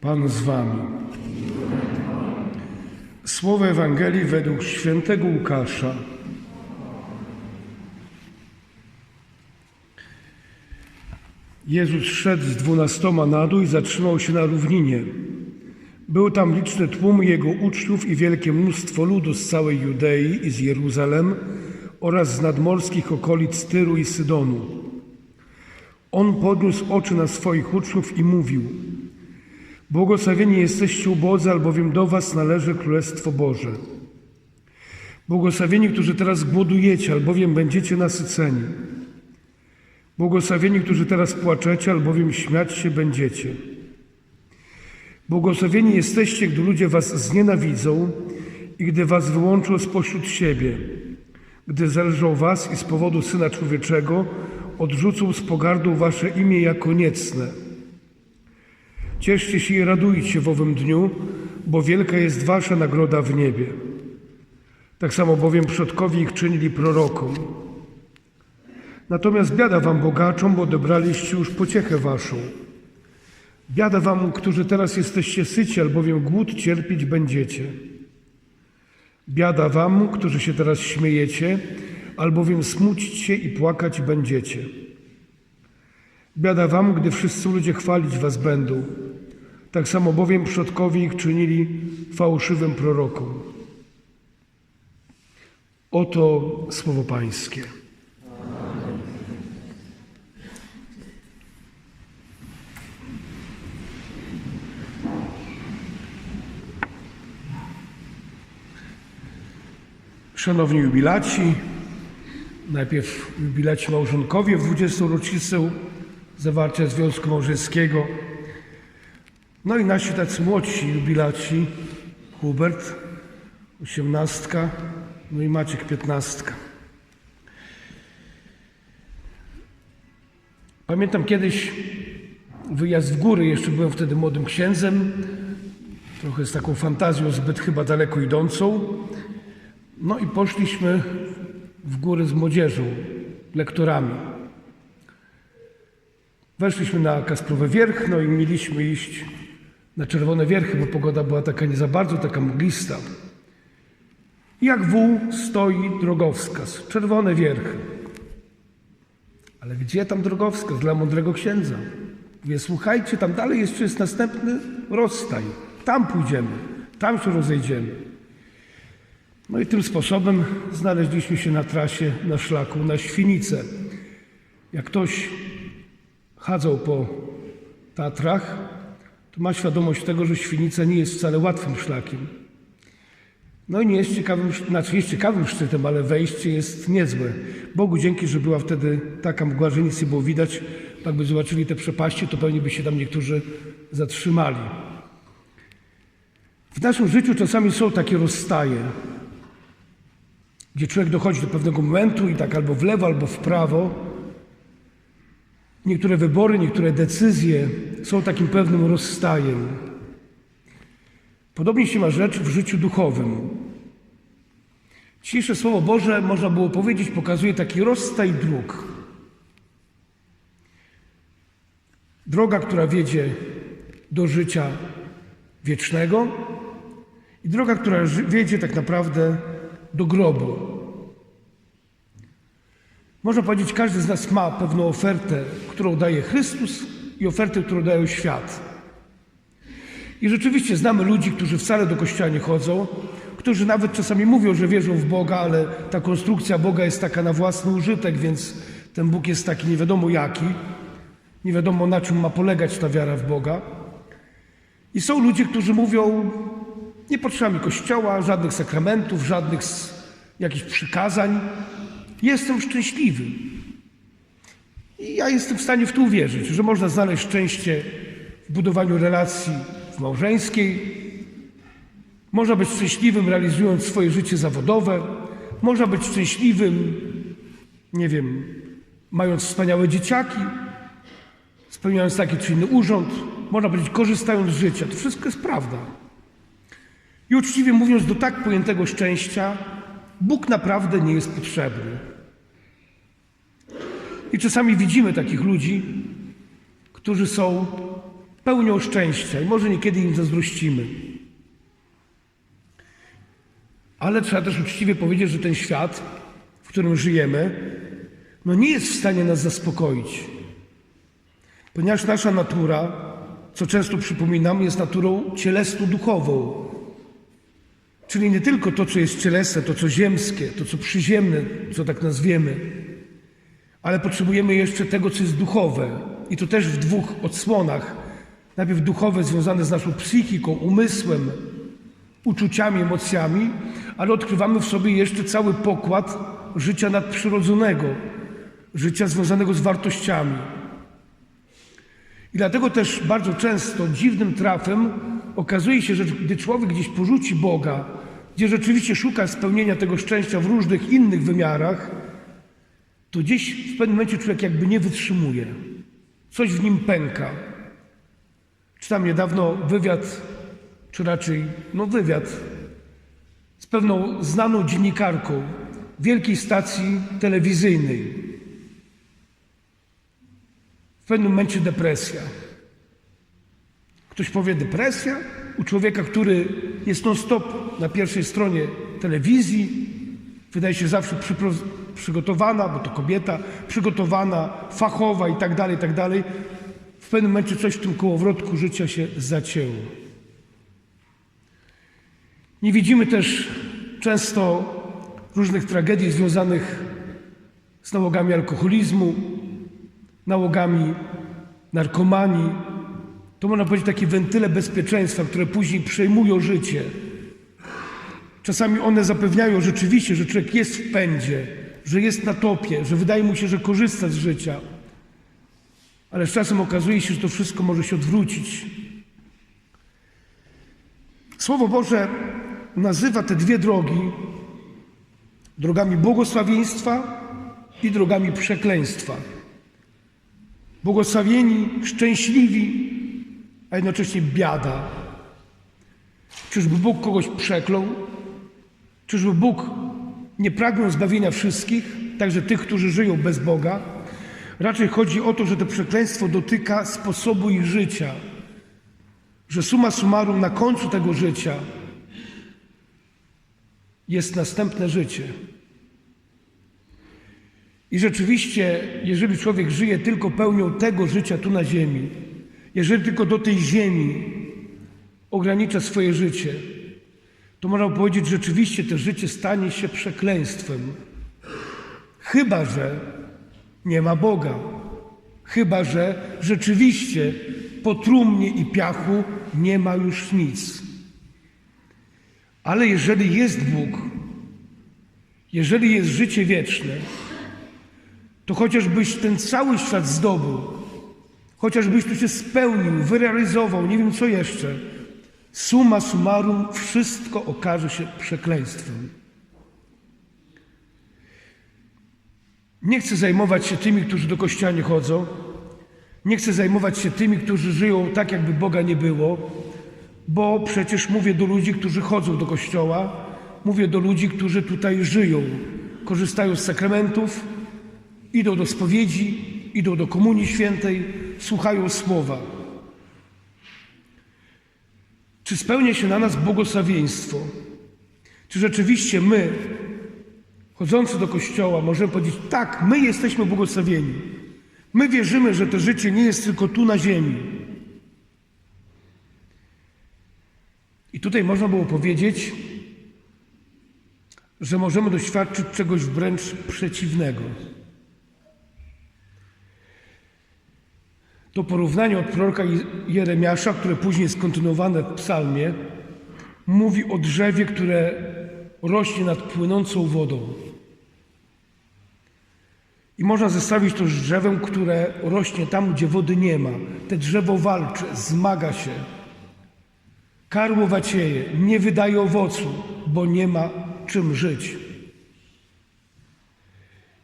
Pan z wami. Słowo Ewangelii według świętego Łukasza. Jezus szedł z dwunastoma na dół i zatrzymał się na równinie. Był tam liczny tłum Jego uczniów i wielkie mnóstwo ludu z całej Judei i z Jeruzalem oraz z nadmorskich okolic Tyru i Sydonu. On podniósł oczy na swoich uczniów i mówił Błogosławieni jesteście ubodzy, albowiem do was należy Królestwo Boże. Błogosławieni, którzy teraz głodujecie, albowiem będziecie nasyceni. Błogosławieni, którzy teraz płaczecie, albowiem śmiać się będziecie. Błogosławieni jesteście, gdy ludzie was znienawidzą i gdy was wyłączą spośród siebie, gdy zelżą was i z powodu Syna Człowieczego odrzucą z pogardą wasze imię jako niecne. Cieszcie się i radujcie w owym dniu, bo wielka jest wasza nagroda w niebie. Tak samo bowiem przodkowie ich czynili prorokom. Natomiast biada wam bogaczom, bo odebraliście już pociechę waszą. Biada wam, którzy teraz jesteście syci, albowiem głód cierpieć będziecie. Biada wam, którzy się teraz śmiejecie, albowiem smucić się i płakać będziecie. Biada wam, gdy wszyscy ludzie chwalić was będą. Tak samo bowiem przodkowie ich czynili fałszywym prorokom. Oto słowo Pańskie. Szanowni jubilaci, najpierw jubilaci małżonkowie w 20. rocznicę zawarcia związku małżeńskiego, no i nasi tacy młodsi jubilaci, Hubert, osiemnastka, no i Maciek, piętnastka. Pamiętam kiedyś wyjazd w góry, jeszcze byłem wtedy młodym księdzem, trochę z taką fantazją zbyt chyba daleko idącą. No i poszliśmy w góry z młodzieżą, lektorami. Weszliśmy na Kasprowy Wierch, no i mieliśmy iść na Czerwone Wierchy, bo pogoda była taka nie za bardzo, taka mglista. I jak wół stoi drogowskaz, Czerwone Wierchy. Ale gdzie tam drogowskaz dla mądrego księdza? Mówię, słuchajcie, tam dalej jeszcze jest następny rozstaj. Tam pójdziemy, tam się rozejdziemy. No i tym sposobem znaleźliśmy się na trasie, na szlaku, na Świnicę. Jak ktoś chadzał po Tatrach, to ma świadomość tego, że Świnica nie jest wcale łatwym szlakiem. No i nie jest ciekawym, znaczy jest ciekawym szczytem, ale wejście jest niezłe. Bogu dzięki, że była wtedy taka mgła, że nic nie było widać. Jakby zobaczyli te przepaści, to pewnie by się tam niektórzy zatrzymali. W naszym życiu czasami są takie rozstaje, gdzie człowiek dochodzi do pewnego momentu i tak albo w lewo, albo w prawo. Niektóre wybory, niektóre decyzje są takim pewnym rozstajem. Podobnie się ma rzecz w życiu duchowym. Dzisiejsze Słowo Boże, można było powiedzieć, pokazuje taki rozstaj dróg. Droga, która wiedzie do życia wiecznego i droga, która wiedzie tak naprawdę do grobu. Można powiedzieć, każdy z nas ma pewną ofertę, którą daje Chrystus i ofertę, którą daje świat. I rzeczywiście znamy ludzi, którzy wcale do kościoła nie chodzą, którzy nawet czasami mówią, że wierzą w Boga, ale ta konstrukcja Boga jest taka na własny użytek, więc ten Bóg jest taki nie wiadomo jaki, nie wiadomo na czym ma polegać ta wiara w Boga. I są ludzie, którzy mówią, nie potrzeba mi kościoła, żadnych sakramentów, żadnych jakichś przykazań. Jestem szczęśliwy. I ja jestem w stanie w to uwierzyć, że można znaleźć szczęście w budowaniu relacji małżeńskiej. Można być szczęśliwym realizując swoje życie zawodowe. Można być szczęśliwym, nie wiem, mając wspaniałe dzieciaki, spełniając taki czy inny urząd. Można być korzystając z życia. To wszystko jest prawda. I uczciwie mówiąc, do tak pojętego szczęścia Bóg naprawdę nie jest potrzebny. I czasami widzimy takich ludzi, którzy są pełnią szczęścia i może niekiedy im zazdrościmy. Ale trzeba też uczciwie powiedzieć, że ten świat, w którym żyjemy, no nie jest w stanie nas zaspokoić. Ponieważ nasza natura, co często przypominam, jest naturą cielesno-duchową. Czyli nie tylko to, co jest cielesne, to, co ziemskie, to, co przyziemne, co tak nazwiemy, ale potrzebujemy jeszcze tego, co jest duchowe. I to też w dwóch odsłonach. Najpierw duchowe związane z naszą psychiką, umysłem, uczuciami, emocjami, ale odkrywamy w sobie jeszcze cały pokład życia nadprzyrodzonego, życia związanego z wartościami. I dlatego też bardzo często dziwnym trafem okazuje się, że gdy człowiek gdzieś porzuci Boga, gdzie rzeczywiście szuka spełnienia tego szczęścia w różnych innych wymiarach, to gdzieś w pewnym momencie człowiek jakby nie wytrzymuje. Coś w nim pęka. Czytam niedawno wywiad, czy raczej no wywiad z pewną znaną dziennikarką wielkiej stacji telewizyjnej. W pewnym momencie depresja. Ktoś powie depresja? U człowieka, który jest non-stop na pierwszej stronie telewizji, wydaje się zawsze przygotowana, bo to kobieta, przygotowana, fachowa i tak dalej, i tak dalej. W pewnym momencie coś w tym kołowrotku życia się zacięło. Nie widzimy też często różnych tragedii związanych z nałogami alkoholizmu, nałogami narkomanii. To można powiedzieć takie wentyle bezpieczeństwa, które później przejmują życie. Czasami one zapewniają rzeczywiście, że człowiek jest w pędzie, że jest na topie, że wydaje mu się, że korzysta z życia. Ale z czasem okazuje się, że to wszystko może się odwrócić. Słowo Boże nazywa te dwie drogi drogami błogosławieństwa i drogami przekleństwa. Błogosławieni, szczęśliwi, a jednocześnie biada. Czyżby Bóg kogoś przeklął? Czyżby Bóg nie pragnął zbawienia wszystkich, także tych, którzy żyją bez Boga? Raczej chodzi o to, że to przekleństwo dotyka sposobu ich życia, że suma summarum na końcu tego życia jest następne życie. I rzeczywiście, jeżeli człowiek żyje tylko pełnią tego życia tu na ziemi, jeżeli tylko do tej ziemi ogranicza swoje życie, to można powiedzieć, że rzeczywiście to życie stanie się przekleństwem. Chyba, że nie ma Boga. Chyba, że rzeczywiście po trumnie i piachu nie ma już nic. Ale jeżeli jest Bóg, jeżeli jest życie wieczne, to chociażbyś ten cały świat zdobył, chociażbyś tu się spełnił, wyrealizował, nie wiem co jeszcze, summa summarum wszystko okaże się przekleństwem. Nie chcę zajmować się tymi, którzy do kościoła nie chodzą. Nie chcę zajmować się tymi, którzy żyją tak, jakby Boga nie było, bo przecież mówię do ludzi, którzy chodzą do kościoła, mówię do ludzi, którzy tutaj żyją, korzystają z sakramentów, idą do spowiedzi, idą do Komunii Świętej, słuchają słowa. Czy spełnia się na nas błogosławieństwo? Czy rzeczywiście my, chodzący do kościoła, możemy powiedzieć: tak, my jesteśmy błogosławieni. My wierzymy, że to życie nie jest tylko tu na ziemi. I tutaj można było powiedzieć, że możemy doświadczyć czegoś wręcz przeciwnego. To porównanie od proroka Jeremiasza, które później jest kontynuowane w psalmie, mówi o drzewie, które rośnie nad płynącą wodą. I można zestawić to z drzewem, które rośnie tam, gdzie wody nie ma. Te drzewo walczy, zmaga się. Karło wacieje, nie wydaje owocu, bo nie ma czym żyć.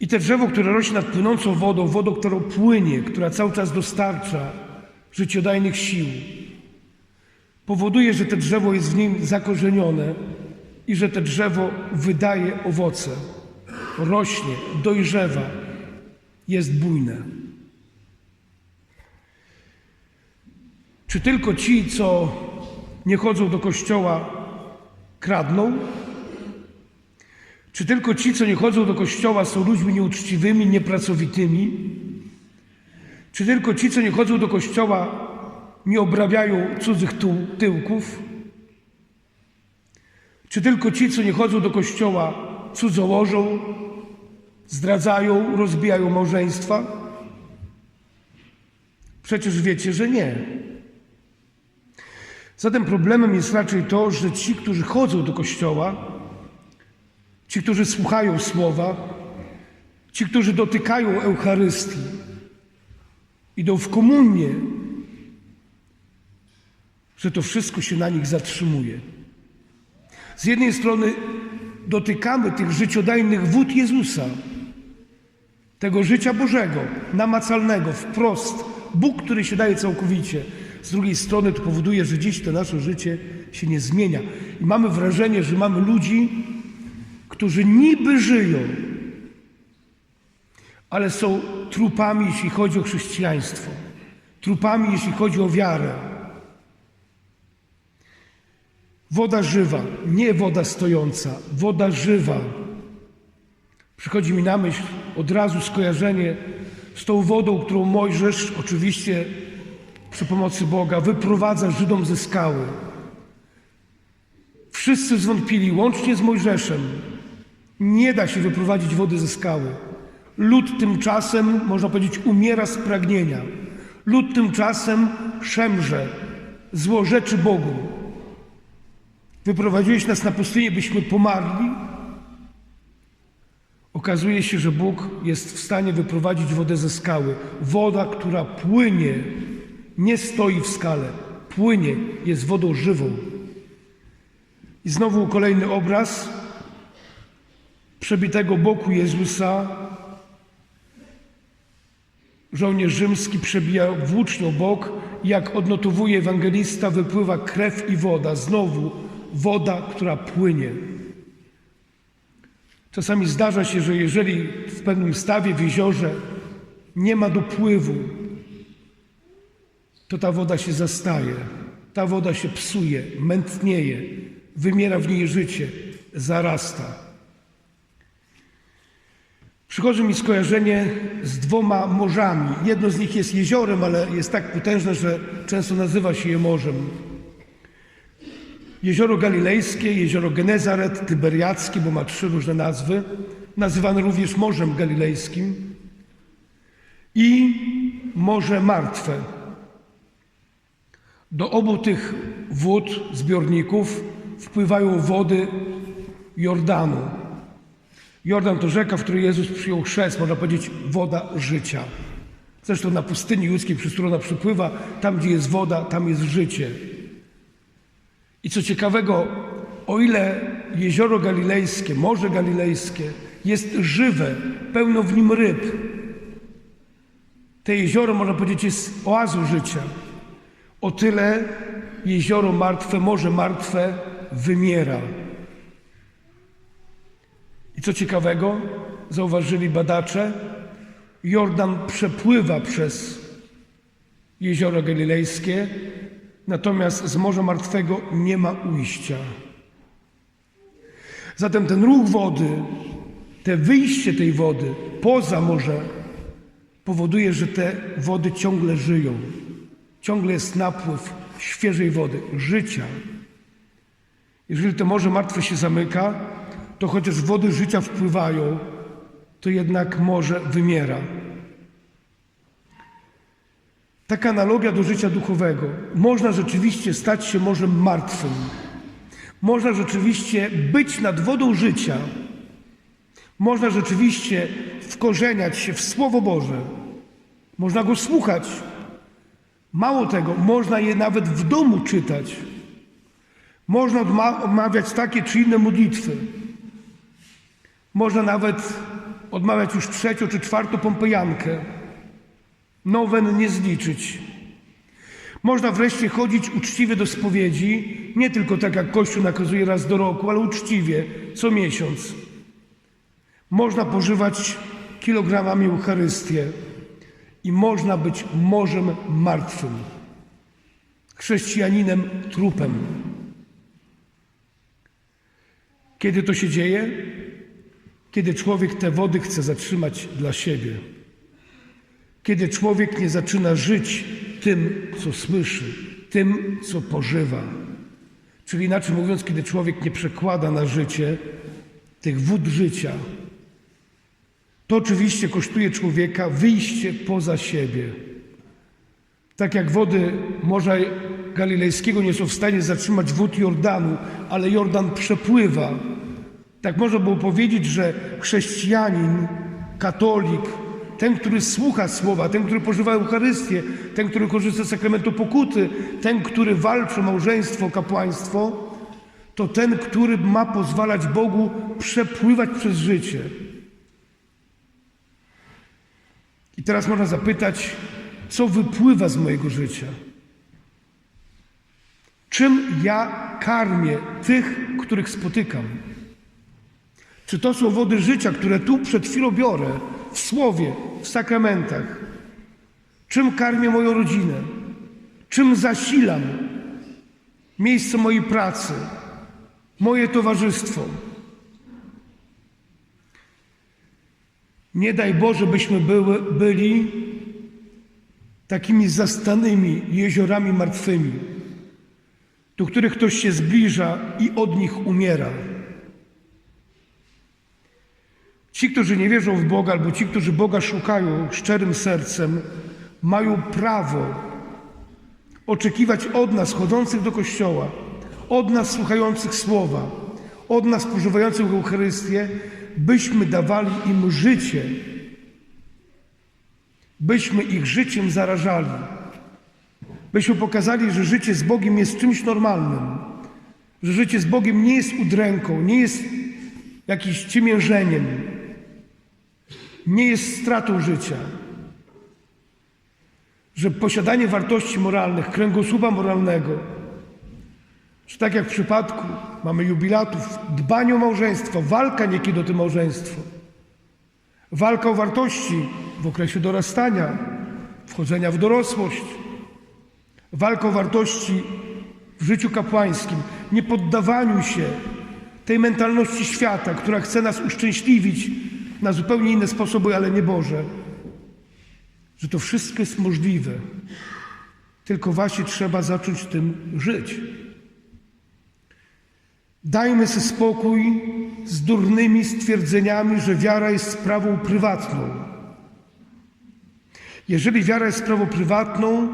I te drzewo, które rośnie nad płynącą wodą, wodą, którą płynie, która cały czas dostarcza życiodajnych sił, powoduje, że to drzewo jest w nim zakorzenione i że to drzewo wydaje owoce, rośnie, dojrzewa, jest bujne. Czy tylko ci, co nie chodzą do kościoła, kradną? Czy tylko ci, co nie chodzą do kościoła, są ludźmi nieuczciwymi, niepracowitymi? Czy tylko ci, co nie chodzą do kościoła, nie obrabiają cudzych tyłków? Czy tylko ci, co nie chodzą do kościoła, cudzołożą, zdradzają, rozbijają małżeństwa? Przecież wiecie, że nie. Zatem problemem jest raczej to, że ci, którzy chodzą do kościoła, ci, którzy słuchają słowa, ci, którzy dotykają Eucharystii, idą w komunię, że to wszystko się na nich zatrzymuje. Z jednej strony dotykamy tych życiodajnych wód Jezusa, tego życia Bożego, namacalnego, wprost. Bóg, który się daje całkowicie. Z drugiej strony to powoduje, że dziś to nasze życie się nie zmienia. I mamy wrażenie, że mamy ludzi, którzy niby żyją, ale są trupami, jeśli chodzi o chrześcijaństwo, trupami, jeśli chodzi o wiarę. Woda żywa, nie woda stojąca, woda żywa. Przychodzi mi na myśl od razu skojarzenie z tą wodą, którą Mojżesz, oczywiście przy pomocy Boga, wyprowadza Żydom ze skały. Wszyscy zwątpili, łącznie z Mojżeszem. Nie da się wyprowadzić wody ze skały. Lud tymczasem, można powiedzieć, umiera z pragnienia. Lud tymczasem szemrze, złorzeczy Bogu. Wyprowadziłeś nas na pustynię, byśmy pomarli? Okazuje się, że Bóg jest w stanie wyprowadzić wodę ze skały. Woda, która płynie, nie stoi w skale, płynie, jest wodą żywą. I znowu kolejny obraz przebitego boku Jezusa. Żołnierz rzymski przebija włócznią bok i jak odnotowuje ewangelista, wypływa krew i woda. Znowu woda, która płynie. Czasami zdarza się, że jeżeli w pewnym stawie w jeziorze nie ma dopływu, to ta woda się zastaje, ta woda się psuje, mętnieje, wymiera w niej życie, zarasta. Przychodzi mi skojarzenie z dwoma morzami. Jedno z nich jest jeziorem, ale jest tak potężne, że często nazywa się je morzem. Jezioro Galilejskie, jezioro Genezaret, Tyberiackie, bo ma trzy różne nazwy, nazywane również Morzem Galilejskim i Morze Martwe. Do obu tych wód, zbiorników wpływają wody Jordanu. Jordan to rzeka, w której Jezus przyjął chrzest, można powiedzieć woda życia. Zresztą na pustyni judzkiej, przez którą ona przypływa, tam gdzie jest woda, tam jest życie. I co ciekawego, o ile jezioro galilejskie, morze galilejskie jest żywe, pełno w nim ryb, te jezioro, można powiedzieć, jest oazą życia. O tyle jezioro martwe, morze martwe wymiera. I co ciekawego, zauważyli badacze, Jordan przepływa przez jezioro galilejskie, natomiast z Morza Martwego nie ma ujścia. Zatem ten ruch wody, te wyjście tej wody poza morze powoduje, że te wody ciągle żyją. Ciągle jest napływ świeżej wody, życia. Jeżeli to Morze Martwe się zamyka, to chociaż wody życia wpływają, to jednak morze wymiera. Taka analogia do życia duchowego. Można rzeczywiście stać się morzem martwym. Można rzeczywiście być nad wodą życia. Można rzeczywiście wkorzeniać się w Słowo Boże. Można go słuchać. Mało tego, można je nawet w domu czytać. Można odma- odmawiać takie czy inne modlitwy. Można nawet odmawiać już trzecią czy czwartą pompejankę. Nowen nie zliczyć. Można wreszcie chodzić uczciwie do spowiedzi, nie tylko tak jak Kościół nakazuje raz do roku, ale uczciwie, co miesiąc. Można pożywać kilogramami Eucharystię i można być morzem martwym. chrześcijaninem trupem. Kiedy to się dzieje? Kiedy człowiek te wody chce zatrzymać dla siebie. Kiedy człowiek nie zaczyna żyć tym, co słyszy, tym, co pożywa. Czyli inaczej mówiąc, kiedy człowiek nie przekłada na życie tych wód życia, to oczywiście kosztuje człowieka wyjście poza siebie. Tak jak wody Morza Galilejskiego nie są w stanie zatrzymać wód Jordanu, ale Jordan przepływa. Tak można było powiedzieć, że chrześcijanin, katolik, ten, który słucha słowa, ten, który pożywa Eucharystię, ten, który korzysta z sakramentu pokuty, ten, który walczy o małżeństwo, kapłaństwo, to ten, który ma pozwalać Bogu przepływać przez życie. I teraz można zapytać, co wypływa z mojego życia? Czym ja karmię tych, których spotykam? Czy to są wody życia, które tu przed chwilą biorę w słowie, w sakramentach? Czym karmię moją rodzinę? Czym zasilam miejsce mojej pracy, moje towarzystwo? Nie daj Boże, byśmy były, byli takimi zastanymi jeziorami martwymi, do których ktoś się zbliża i od nich umiera. Ci, którzy nie wierzą w Boga, albo ci, którzy Boga szukają szczerym sercem, mają prawo oczekiwać od nas, chodzących do kościoła, od nas słuchających słowa, od nas spożywających Eucharystię, byśmy dawali im życie, byśmy ich życiem zarażali, byśmy pokazali, że życie z Bogiem jest czymś normalnym, że życie z Bogiem nie jest udręką, nie jest jakimś ciemiężeniem, nie jest stratą życia. Że posiadanie wartości moralnych, kręgosłupa moralnego, czy tak jak w przypadku mamy jubilatów, dbanie o małżeństwo, walka niekiedy o to małżeństwo, walka o wartości w okresie dorastania, wchodzenia w dorosłość, walka o wartości w życiu kapłańskim, nie poddawaniu się tej mentalności świata, która chce nas uszczęśliwić na zupełnie inne sposoby, ale nie Boże. Że to wszystko jest możliwe. Tylko właśnie trzeba zacząć tym żyć. Dajmy sobie spokój z durnymi stwierdzeniami, że wiara jest sprawą prywatną. Jeżeli wiara jest sprawą prywatną,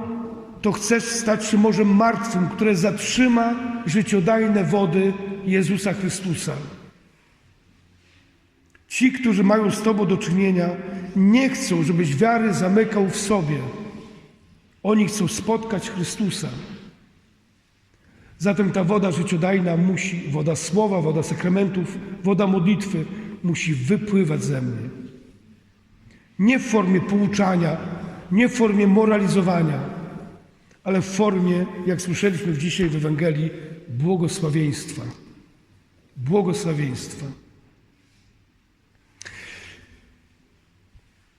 to chcesz stać się morzem martwym, które zatrzyma życiodajne wody Jezusa Chrystusa. Ci, którzy mają z Tobą do czynienia, nie chcą, żebyś wiary zamykał w sobie. Oni chcą spotkać Chrystusa. Zatem ta woda życiodajna musi, woda słowa, woda sakramentów, woda modlitwy musi wypływać ze mnie. Nie w formie pouczania, nie w formie moralizowania, ale w formie, jak słyszeliśmy dzisiaj w Ewangelii, błogosławieństwa. Błogosławieństwa.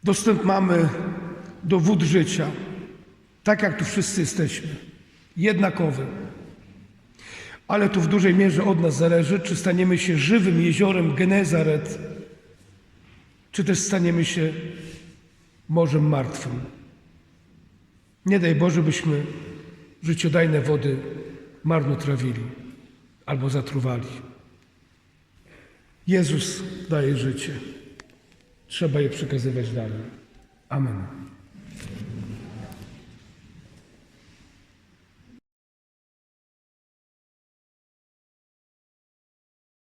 Dostęp mamy do wód życia, tak jak tu wszyscy jesteśmy, jednakowy. Ale to w dużej mierze od nas zależy, czy staniemy się żywym jeziorem Genezaret, czy też staniemy się morzem martwym. Nie daj Boże, byśmy życiodajne wody marnotrawili albo zatruwali. Jezus daje życie. Trzeba je przekazywać dalej. Amen.